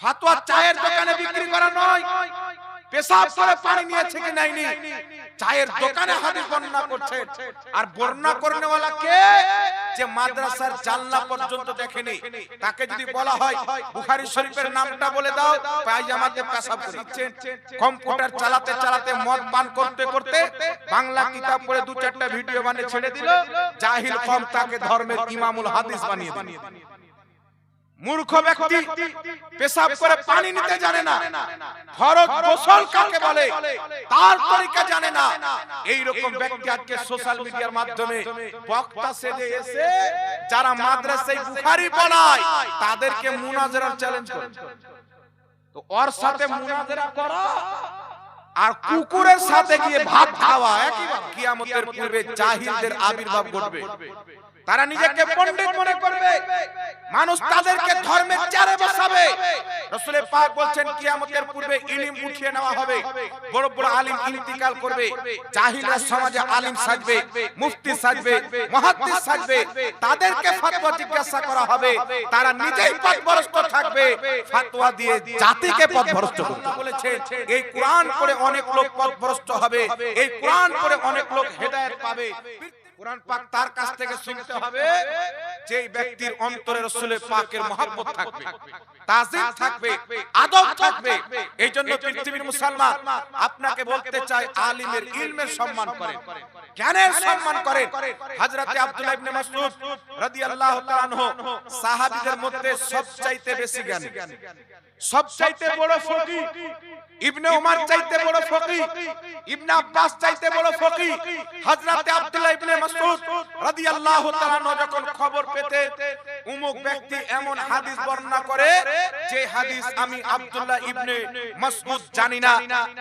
ফাতোয়া চায়ের দোকানে বিক্রি করা নয়। পেশাব করে পানি নিয়েছে কি নাইনি চায়ের দোকানে হাদিস বর্ণনা করছে। আর বর্ণনা করনেওয়ালা কে? যে মাদ্রাসার জানলা পর্যন্ত দেখেনি। তাকে যদি বলা হয় বুখারী শরীফের নামটা বলে দাও পায়জামাতে পেশাব করে দিচ্ছেন কম্পিউটার চালাতে চালাতে মদ পান করতে করতে বাংলা কিতাব পড়ে দু চারটা ভিডিও বানিয়ে ছেড়ে দিল। জাহিল কম তাকে ধর্মের ইমামুল হাদিস বানিয়ে দিল। মূর্খ ব্যক্তি পেশাব করে পানি নিতে জানে না। ফরজ গোসল কাকে বলে? তার তরিকা জানে না। এই রকম ব্যক্তি আজকে সোশ্যাল মিডিয়ার মাধ্যমে বক্তা সেজে এসে যারা মাদ্রাসায় বুখারী পড়ায় তাদেরকে মুনাজারার চ্যালেঞ্জ করে। তো ওর সাথে মুনাজারা করা। আর কুকুরের সাথে গিয়ে ভাত খাওয়া একই কিয়ামতের পূর্বে জাহিলদের আবির্ভাব ঘটবে। তারা নিজেকে পণ্ডিত মনে করবে। মানুষ তাদেরকে ধর্মের চারে বসাবে। রসুলের পাক বলছেন কিয়ামতের পূর্বে ইলম উঠিয়ে নেওয়া হবে। বড় বড় আলিম ইন্তিকাল করবে। জাহিলরা সমাজে আলিম সাজবে মুফতি সাজবে মুহাদ্দিস সাজবে। তাদেরকে ফতোয়া জিজ্ঞাসা করা হবে। তারা নিজেই পথভ্রষ্ট থাকবে। ফতোয়া দিয়ে জাতিকে পথভ্রষ্ট করতে বলেছে এই কোরআন পড়ে অনেক লোক পথভ্রষ্ট হবে। এই কোরআন পড়ে অনেক লোক হেদায়েত পাবে। কোরআন পাক তার কাছ থেকে শুনতে হবে। যে ব্যক্তির অন্তরে রসুলের পাকের মহব্বত থাকবে। তাজিম থাকবে আদব থাকবে। এই জন্য পৃথিবীর মুসলমান আপনাকে বলতে চাই আলিমের ইলমের সম্মান করেন। জ্ঞানের সম্মান করেন। হযরতে আব্দুল্লাহ ইবনে মাসউদ রাদিয়াল্লাহু তাআলা আনহু সাহাবীদের মধ্যে সবচাইতে বেশি জ্ঞানী। সবচাইতে বড় ফকি ইবনে উমার চাইতে বড় ফকি ইবনে আব্বাস চাইতে বড় ফকি হযরতে আব্দুল্লাহ ইবনে মাসউদ রাদিয়াল্লাহু তাআলা যখন খবর পেতে উমুক ব্যক্তি এমন হাদিস বর্ণনা করে যে হাদিস আমি আব্দুল্লাহ ইবনে মাসউদ জানি না।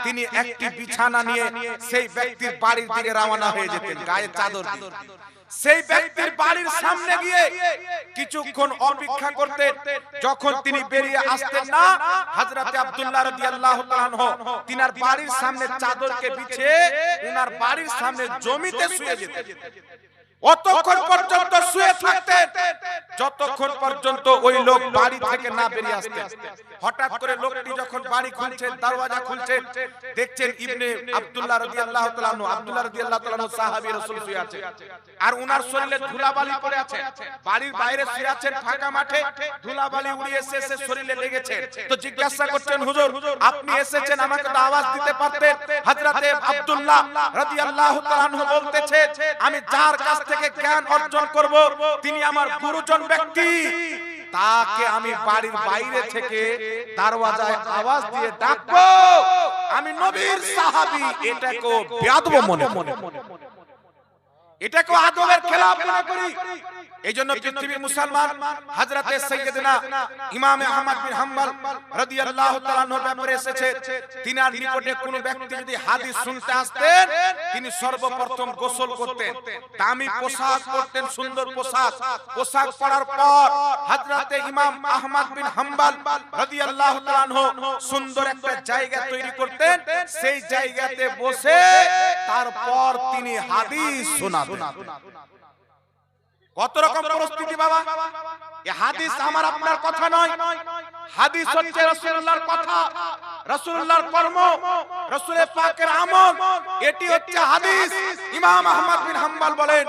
তিনি একটি বিছানা নিয়ে সেই ব্যক্তির বাড়ির দিকে রওনা হয়ে যেতেন গায়ে চাদর দিয়ে। সেই ব্যক্তির বাড়ির সামনে গিয়ে কিছুক্ষণ অপেক্ষা করতেন। যখন তিনি বেরিয়ে আসতেন না হযরতে আব্দুল্লাহ রাদিয়াল্লাহু তাআলা আনহু। তিনার বাড়ির সামনে চাদরকে বিছিয়ে উনার বাড়ির সামনে জমিতে শুয়ে যেতেন। অতক্ষণ পর্যন্ত শুয়ে থাকতেন। যতক্ষণ পর্যন্ত ওই লোক বাড়ি থেকে না বেরিয়ে আসতেন। হঠাৎ করে লোকটি যখন বাড়ি খুলছেন দরওয়াজা খুলছেন দেখছেন ইবনে আব্দুল্লাহ রাদিয়াল্লাহু তাআলা আব্দুল্লাহ রাদিয়াল্লাহু তাআলা সাহাবী রাসূল শুয়ে আছে আর উনার শরীরে ধুলাবালি পড়ে আছে। বাড়ির বাইরে শুয়ে আছেন ফাঁকা মাঠে ধুলাবালি উড়িয়ে এসে এসে শরীরে লেগেছে তো জিজ্ঞাসা করছেন হুজুর আপনি এসেছেন আমাকে তো আওয়াজ দিতে পারতেন। হযরতে আব্দুল্লাহ রাদিয়াল্লাহু তাআলা বলতেছে আমি যার কাছ থেকে জ্ঞান অর্জন করব, তিনি আমার গুরুজন ব্যক্তি। তাকে আমি বাড়ির বাইরে থেকে দরওয়াজায় আওয়াজ দিয়ে ডাকবো। আমি নবীর সাহাবী এটাকে বেয়াদব মনে মনে এটাকে আদবের খেলাফ মনে করি। এই জন্য পৃথিবীর মুসলমান, হযরতে সাইয়েদনা ইমাম আহমদ বিন হাম্বল রাদিয়াল্লাহু তাআলা আনহুর ব্যাপারে এসেছে। তিনার নিকটে কোনো ব্যক্তি যদি হাদিস শুনতে আসতেন তিনি সর্বপ্রথম গোসল করতেন। দামি পোশাক পরতেন সুন্দর পোশাক। পোশাক। পরার পর হযরতে ইমাম আহমদ বিন হাম্বল রাদিয়াল্লাহু তাআলা সুন্দর একটা জায়গা তৈরি করতেন। সেই জায়গাতে বসে তারপর তিনি হাদিস শোনাতেন। কত রকম পরিস্থিতি বাবা? এ হাদিস আমার আপনার কথা নয়। হাদিস হচ্ছে রাসূলুল্লাহর কথা। রাসূলুল্লাহর কর্ম। রাসূলের পাকের আমল। এটি হচ্ছে হাদিস। ইমাম আহমদ বিন হাম্বল বলেন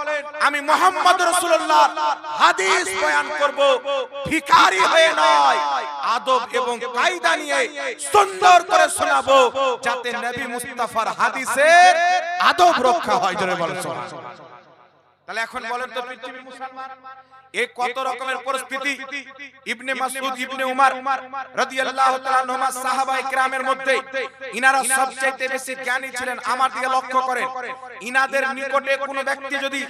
আমি মুহাম্মদ রাসূলুল্লাহ হাদিস বয়ান করব। ভিখারি হয়ে নয়। আদব এবং কায়দা নিয়ে সুন্দর করে শোনাবো যাতে নবী মুস্তাফার হাদিসের আদব রক্ষা হয় জোরে বলেন সুবহানাল্লাহ তাহলে এখন বলেন তো পৃথিবীর মুসলমান। এই কত রকমের পরিস্থিতি? ইবনে মাসউদ ইবনে উমর রাদিয়াল্লাহু তাআলা আনহুমা সাহাবায়ে কেরামের মধ্যে ইনারা সবচেয়ে বেশি জ্ঞানী ছিলেন আমার দিকে লক্ষ্য করেন। ইনাদের নিকটে কোনো ব্যক্তি যদি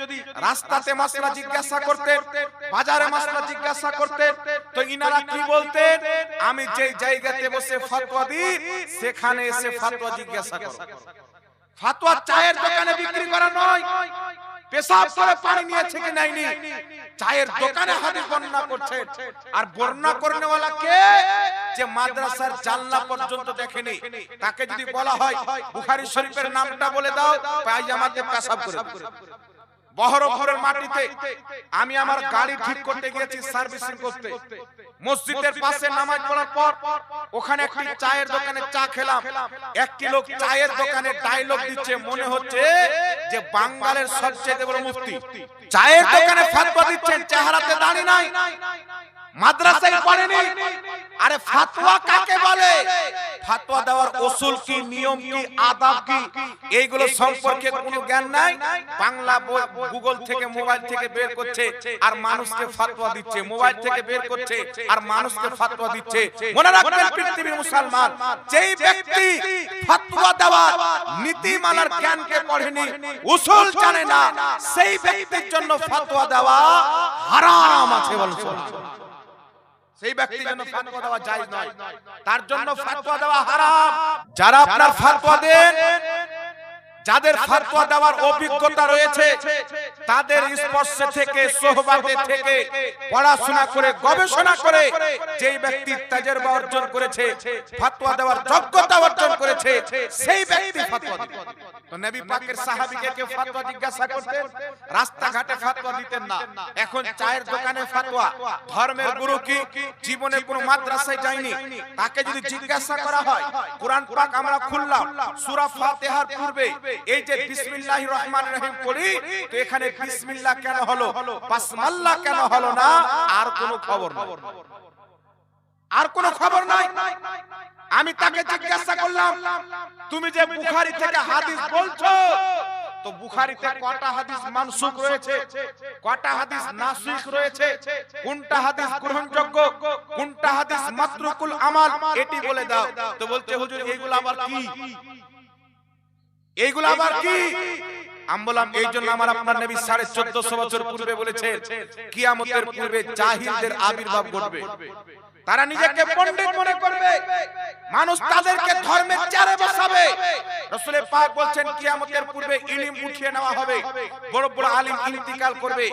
রাস্তাতে মাসলা জিজ্ঞাসা করতেন বাজারে মাসলা জিজ্ঞাসা করতেন তো ইনারা কি বলতেন? আমি যে জায়গাতে বসে ফতোয়া দিই সেখানে এসে ফতোয়া জিজ্ঞাসা করো। ফতোয়া চায়ের দোকানে বিক্রি করা নয় পেশাব করে পানি নিয়েছে কি নাইনি চায়ের দোকানে হাদিস বর্ণনা করছে। আর বর্ণনা वाला কে? যে মাদ্রাসার জানলা পর্যন্ত দেখেনি। তাকে যদি বলা হয় বুখারী শরীফের নামটা বলে দাও পায়জামাতে পেশাব করে বহরমপুরের মাটিতে আমি আমার গাড়ি ঠিক করতে গিয়েছি সার্ভিসিং করতে। মসজিদের পাশে নামাজ পড়ার পর ওখানে একটি চায়ের দোকানে চা খেলাম। একটি লোক চায়ের দোকানে ডায়লগ দিচ্ছে মনে হচ্ছে যে বাঙ্গালের সবচেয়ে বড় মুফতি। চায়ের দোকানে ফাতোয়া দিচ্ছেন চেহারাতে দাঁড়িয়ে নাই। মাদ্রাসায় পড়েনি। আরে ফাতোয়া কাকে বলে? ফাতোয়া দেওয়ার ওসুল কি নিয়ম কি আদাব কি এইগুলো সম্পর্কে কোনো জ্ঞান নাই? বাংলা গুগল থেকে মোবাইল থেকে বের করছে আর মানুষকে ফাতোয়া দিচ্ছে মোবাইল থেকে বের করছে আর মানুষকে ফাতোয়া দিচ্ছে। মনে রাখবেন পৃথিবীর মুসলমান যেই ব্যক্তি ফাতোয়া দেওয়ার নীতি নীতিমালার জ্ঞানকে পড়েনি উসুল জানে না সেই ব্যক্তির জন্য ফাতোয়া দেওয়া হারাম আছে বলছো। সেই ব্যক্তির জন্য ফাতোয়া দেওয়া জায়েজ নয়। তার জন্য ফাতোয়া দেওয়া হারাম। যারা আপনার ফাতোয়া দেন যাদের ফাতোয়া দেওয়ার অভিজ্ঞতা রয়েছে তাদের স্পর্শ থেকে সোহবাতে থেকে পড়াশোনা করে গবেষণা করে যেই ব্যক্তি তাজরবা অর্জন করেছে ফাতোয়া দেওয়ার যোগ্যতা অর্জন করেছে সেই ব্যক্তি ফাতোয়া দিবে তো নবী পাকের সাহাবীকে কেউ ফাতোয়া জিজ্ঞাসা করতেন রাস্তাঘাটে ফাতোয়া দিতেন না। এখন চায়ের দোকানে ফাতোয়া ধর্মের গুরু কি জীবনে কোনো মাদ্রাসায় যায়নি? তাকে যদি জিজ্ঞাসা করা হয় কোরআন পাক আমরা খুললাম সূরা ফাতিহার পূর্বে এই যে বিসমিল্লাহির রহমানির রহিম তো এখানে বিসমিল্লাহ কেন হলো? বাসমাল্লাহ কেন হলো না? আর খবর আর খবর নাই। আমি তাকে জিজ্ঞাসা করলাম, তুমি যে বুখারি থেকে হাদিস বলছো, তো বুখারীতে কটা হাদিস মানসুখ রয়েছে? কটা হাদিস নাসিখ রয়েছে? কোনটা হাদিস গ্রহণযোগ্য? কোনটা হাদিস মাতরুকুল আমাল? এটি বলে দাও। তো বলছে, হুজুর এইগুলো আবার কি? এইগুলো আবার কি? আমি বললাম এই জন্য আমার আপনার নবী সাড়ে চোদ্দশো বছর পূর্বে বলেছে কিয়ামতের পূর্বে জাহিলদের আবির্ভাব ঘটবে। তারা নিজেকে পণ্ডিত মনে করবে। মানুষ তাদেরকে ধর্মের চারে বসাবে। রসুলের পাক বলছেন কিয়ামতের পূর্বে ইলিম উঠিয়ে নেওয়া হবে। বড় বড় আলিম ইন্তিকাল করবে।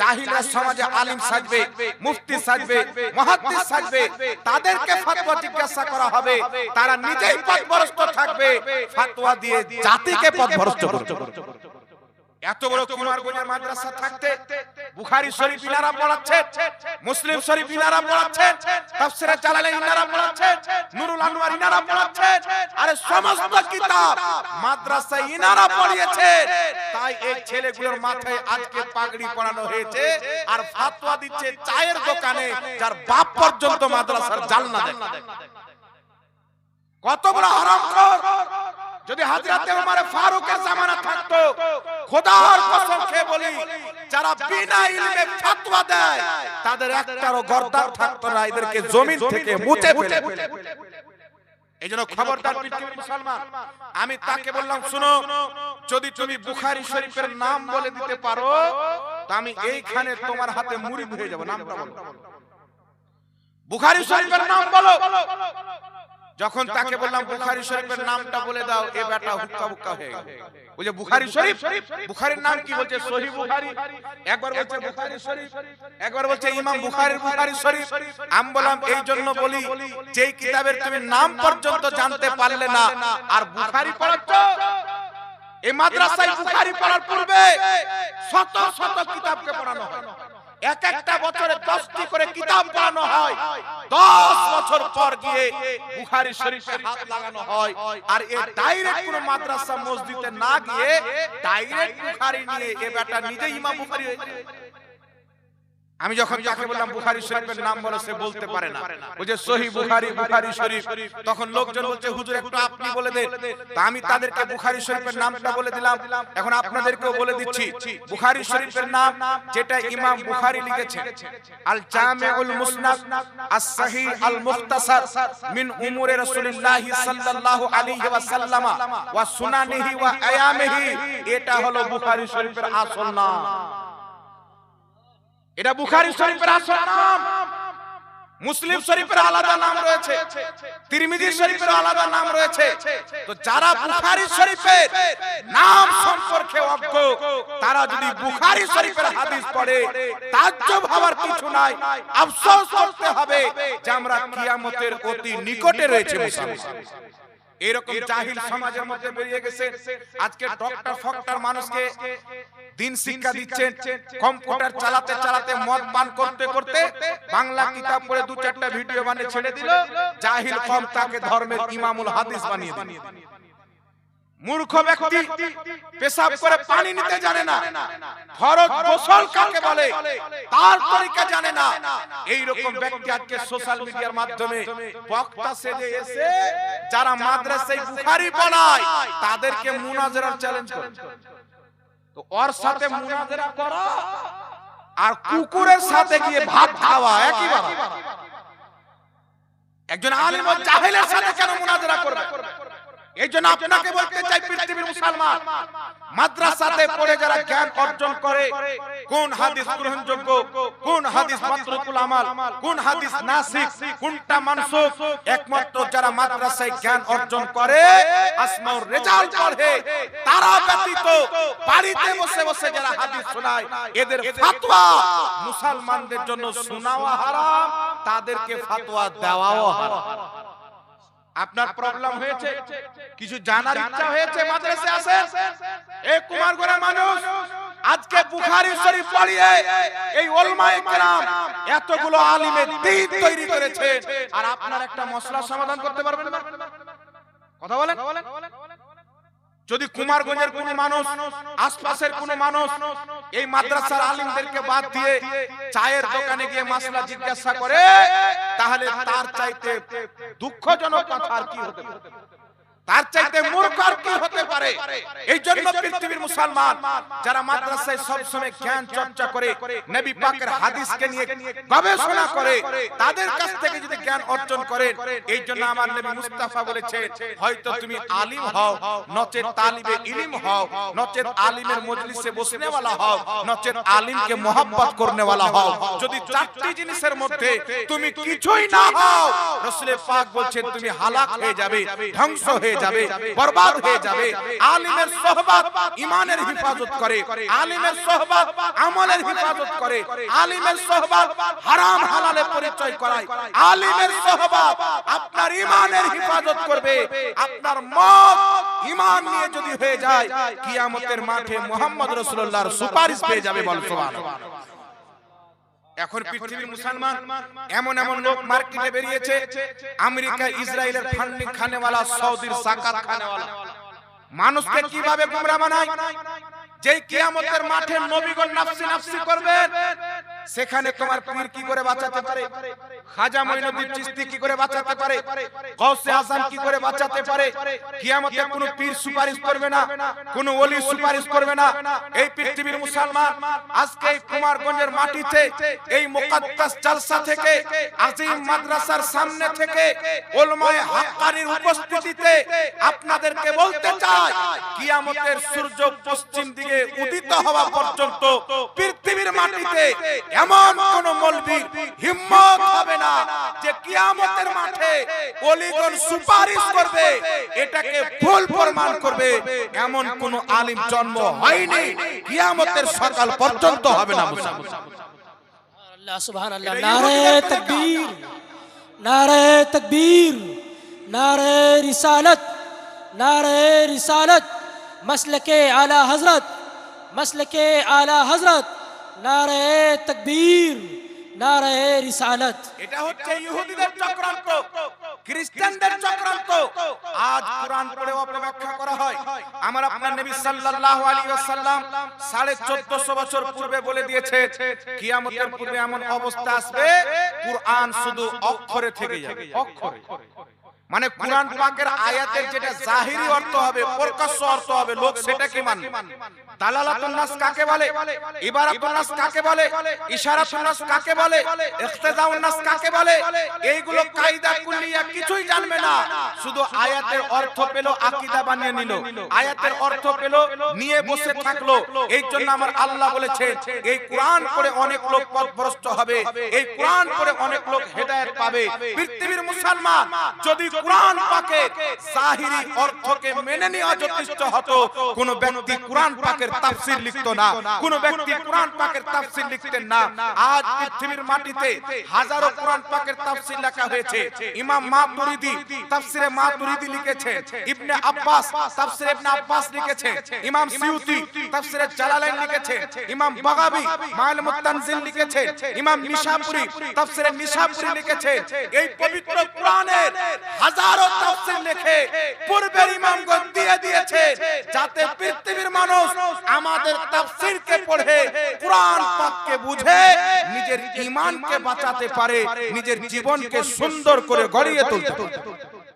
জাহিলরা সমাজে আলিম সাজবে মুফতি সাজবে মুহাদ্দিস সাজবে। তাদেরকে ফতোয়া জিজ্ঞাসা করা হবে। তারা নিজেই পথভ্রষ্ট থাকবে। ফতোয়া দিয়ে জাতিকে পথভ্রষ্ট করবে। এত বড় কুমারগঞ্জের মাদ্রাসা থাকতে বুখারী শরীফ ইনারা পড়াচ্ছেন মুসলিম শরীফ ইনারা পড়াচ্ছেন তাফসিরে জালালাইন ইনারা পড়াচ্ছেন নুরুল আনওয়ার ইনারা পড়াচ্ছেন আরে সমস্ত কিতাব মাদ্রাসায় ইনারা পড়িয়েছেন তাই এই ছেলেগুলোর মাথায় আজকে পাগড়ি পরানো হয়েছে আর ফাতোয়া দিচ্ছে চায়ের দোকানে যার বাপ পর্যন্ত মাদ্রাসার জালনা দেয় কত বড় হারামখোর যদি হাজরাতে উমারে ফারুকের জামানা থাকতো খোদার কসম খেয়ে বলি যারা বিনা ইলমে ফতোয়া দেয় তাদের একটারও গর্দান থাকতো না এদেরকে জমিন থেকে মুছে ফেলে। এই জন্য খবরদার পৃথিবীর মুসলমান আমি তাকে বললাম শুনো যদি তুমি বুখারী শরীফের নাম বলে দিতে পারো তো আমি এইখানে তোমার হাতে মুড়ি হয়ে যাব নামটা বলো। বুখারী শরীফের নাম বলো। যখন তাকে বললাম বুখারী শরীফের নামটা বলে দাও এ বেটা হুক্কা হুক্কা হয়ে গেল। বলে বুখারী শরীফ বুখারীর নাম কি বলছে? সহি বুখারী। একবার বলছে বুখারী শরীফ একবার বলছে ইমাম বুখারীর বুখারী শরীফ। আমি বললাম এই জন্য বলি যেই কিতাবের তুমি নাম পর্যন্ত জানতে পারলে না আর বুখারি পড়াচ্ছ এই মাদ্রাসায় বুখারী পড়ার পূর্বে শত শত কিতাবকে পড়ানো হয়। এক একটা বছরে দশটি করে কিতাব পড়ানো হয়। দশ বছর পর গিয়ে বুহারি শরীফে হাত লাগানো হয়। আর এর ডাইরেক্ট কোন মাদ্রাসা মসজিদে না গিয়ে ডাইরেক্ট বুখারি নিয়ে এ বেটা নিজে ইমাম বুখারী হয়েছে আমি যখন যাকে বললাম বুখারী শরীফের নাম বলে সে বলতে পারে না, ওই যে সহি বুখারী বুখারী শরীফ, তখন লোকজন বলছে, হুজুর, একটু আপনি বলে দেন। তা আমি তাদেরকে বুখারী শরীফের নামটা বলে দিলাম। এখন আপনাদেরকেও বলে দিচ্ছি, বুখারী শরীফের নাম যেটা ইমাম বুখারী লিখেছেন আল জামিউল মুসনাদ আস সহিহ আল মুখতাসার মিন উমুরে রাসূলুল্লাহ সাল্লাল্লাহু আলাইহি ওয়াসাল্লাম ওয়া সুনানিহি ওয়া আয়ামিহি। এটা হলো বুখারী শরীফের আসল নাম। এটা বুখারী শরীফের আসল নাম। মুসলিম শরীফের আলাদা নাম রয়েছে। তিরমিজি শরীফের আলাদা নাম রয়েছে। তো যারা বুখারী শরীফের নাম সম্পর্কে অজ্ঞ, তারা যদি বুখারী শরীফের হাদিস পড়ে, তাজ্জব হওয়ার কিছু নাই। আফসোস করতে হবে যে আমরা কিয়ামতের অতি নিকটে রয়েছে মুসলমান এরকম জাহিল সমাজের মধ্যে বেরিয়ে গেছে। আজকে ডক্টর ফক্টর মানুষকে দিন শিক্ষা দিচ্ছেন কম্পিউটার চালাতে চালাতে মদ পান করতে করতে বাংলা কিতাব পড়ে দু চারটা ভিডিও বানিয়ে ছেড়ে দিল। জাহিল কম তাকে ধর্মের ইমামুল হাদিস বানিয়ে দিল। মূর্খ ব্যক্তি পেশাব করে পানি নিতে জানে না। ফরজ গোসল কাকে বলে? তার তরিকা জানে না। এই রকম ব্যক্তি আজকে সোশ্যাল মিডিয়ার মাধ্যমে বক্তা সেজে এসে যারা মাদ্রাসায় বুখারি পড়ায় তাদেরকে মুনাজারার চ্যালেঞ্জ করে। তো ওর সাথে মুনাজারা করা আর কুকুরের সাথে গিয়ে ভাত খাওয়া একই ব্যাপার। একজন আলিম জাহেলের সাথে কেন মুনাজারা করবে? এই জন্য আপনাকে বলতে চাই, পৃথিবীর মুসলমান, মাদ্রাসাতে পড়ে যারা জ্ঞান অর্জন করে, কোন হাদিস কোন হাদিস আমাল, কোন হাদিস নাসিক, কোনটা মানসুখ? একমাত্র যারা মাদ্রাসায় জ্ঞান অর্জন করে, আসমাউর রেজাল্ট পড়ে, তারা ব্যতীত বাড়িতে বসে বসে যারা হাদিস শোনায়, এদের ফতোয়া মুসলমানদের জন্য শোনাওয়া হারাম, তাদেরকে ফতোয়া দেওয়াও হারাম। আপনার প্রবলেম হয়েছে? কিছু জানার ইচ্ছা হয়েছে মাদ্রাসে আসেন? এই কুমারগড়ের মানুষ আজকে বুখারী শরীফ পড়িয়ে এই ওলমায়ে কেরাম এতগুলো আলিমের দ্বীপ তৈরি করেছে। আর আপনার একটা মশলা সমাধান করতে পারবেন না? কথা বলেন? যদি কুমারগঞ্জের কোন মানুষ, আশপাশের কোন মানুষ এই মাদ্রাসার আলিমদেরকে বাদ দিয়ে চায়ের দোকানে গিয়ে মাসলা জিজ্ঞাসা করে, তাহলে তার চাইতে দুঃখজনক কথা আর কি হতে পারে? তার চাইতে মূর্খ আর কি হতে পারে এই জন্য পৃথিবীর মুসলমান যারা মাদ্রাসায় সব সময় জ্ঞান চর্চা করে নবী পাকের হাদিসকে নিয়ে গবেষণা করে তাদের কাছ থেকে যদি জ্ঞান অর্জন করে এই জন্য আমার নবী মুস্তাফা বলেছে হয়তো তুমি আলিম হও নচেত তালিবে ইলম হও নচেত আলিমের মজলিসে বসনে वाला হও নচেত আলিমকে mohabbat করনে वाला হও যদি চারটি জিনিসের মধ্যে তুমি কিছুই না হও রাসূল পাক বলছেন তুমি হালাক হয়ে যাবে ধ্বংস হয়ে যাবে বরবাদ হয়ে যাবে আলিমের সোহবত ইমানের হিফাজত করে আলিমের সোহবত আমলের হিফাজত করে আলিমের সোহবত হারাম হালালে পরিচয় করায় আলিমের সোহবত আপনার ইমানের হিফাজত করবে আপনার মত ইমান নিয়ে যদি হয়ে যায় কিয়ামতের মাঠে মুহাম্মদ রাসূলুল্লাহর সুপারিশ পেয়ে যাবে বল সুবহানাল্লাহ। এখন পৃথিবীর মুসলমান এমন এমন লোক মার্কেটে বেরিয়েছে আমেরিকা ইসরায়েলের ফান্ডিং খানেওয়ালা সৌদির সাকাত খানেওয়ালা। মানুষকে কীভাবে গুমরা বানায়? যেই কিয়ামতের মাঠে নবীগণ নাফসি নাফসি করবেন সেখানে তোমার পীর কি করে বাঁচাতে পারে? খাজা মঈনুদ্দিন চিশতি কি করে বাঁচাতে পারে? গৌসে আজম কি করে বাঁচাতে পারে? কিয়ামতে কোনো পীর সুপারিশ করবে না, কোনো ওলি সুপারিশ করবে না। এই পৃথিবীর মুসলমান আজকে এই কুমারগঞ্জের মাটিতে, এই মুকাদ্দাস জালসা থেকে, আজিম মাদ্রাসার সামনে থেকে, ওলমায়ে হাক্কানির উপস্থিতিতে আপনাদেরকে বলতে চাই, কিয়ামতের সূর্য পশ্চিম দিকে উদিত হওয়া পর্যন্ত পৃথিবীর মাটিতে এমন কোন মলবির হিম্মত হবে না যে কিয়ামতের মাঠে অলিগন সুপারিশ করবে, এটাকে ভুল প্রমাণ করবে। এমন কোন আলিম জন্ম হয়নি, কিয়ামতের সকাল পর্যন্ত হবে না আল্লাহ, সুবহানাল্লাহ। নারে তাকবীর নারে তাকবীর নারে তকবীর, নারে এটা হচ্ছে ইহুদিদের চক্রান্ত, খ্রিস্টানদের চক্রান্ত। আজ কোরআন পড়ে অপব্যাখ্যা করা হয়। আমার আপনার নবী সাল্লাল্লাহু আলাইহি ওয়াসাল্লাম 1450 বছর পূর্বে বলে দিয়েছে, কিয়ামতের পূর্বে এমন অবস্থা আসবে, কোরআন শুধু অক্ষরে থেকে যাবে। অক্ষরে মানে কোরআন পাকের আয়াতের যেটা জাহিরি অর্থ হবে, প্রকাশ্য অর্থ হবে, লোক সেটাকে মানবে। দালালাতুন নাস কাকে বলে? ইবারাতুন নাস কাকে বলে? ইশারাতুন নাস কাকে বলে? ইখতিজাউন নাস কাকে বলে? এইগুলো কায়দা কুল্লিয়া কিছুই জানবে না। শুধু আয়াতের অর্থ পেল আকীদা বানিয়ে নিল। আয়াতের অর্থ পেল নিয়ে বসে থাকল। এই জন্য আমার আল্লাহ বলেছে এই কোরআন পড়ে অনেক লোক পথভ্রষ্ট হবে। এই কোরআন পড়ে অনেক লোক হেদায়েত পাবে। পৃথিবীর মুসলমান যদি কোরআন পাকে জাহিরি অর্থকে মেনে নেওয়া যথেষ্ট হতো কোন ব্যক্তি কোরআন পাকের তাফসীর লিখতো না। কোন ব্যক্তি কোরআন পাকের তাফসীর লিখতেন না। আজ পৃথিবীর মাটিতে হাজারো কোরআন পাকের তাফসীর লেখা হয়েছে। ইমাম মাতুরিদি তাফসীরে মাতুরিদি লিখেছেন। ইবনে আব্বাস তাফসীরে ইবনে আব্বাস লিখেছেন। ইমাম সিউতি তাফসীরে জালালাইন লিখেছেন। ইমাম বাগাবী মাইলুমুত তানজিল লিখেছেন। ইমাম নিশাপুরি তাফসীরে নিশাপুরি লিখেছেন। এই পবিত্র কোরআনের হাজারো তাফসীর লিখে পূর্বের ইমামগণ দিয়ে দিয়েছে যাতে পৃথিবীর মানুষ আমাদের তাফসীরকে পড়ে কোরআন পাককে বুঝে নিজের ঈমানকে বাঁচাতে পারে নিজের জীবনকে সুন্দর করে গড়িয়ে তুলতে পারে।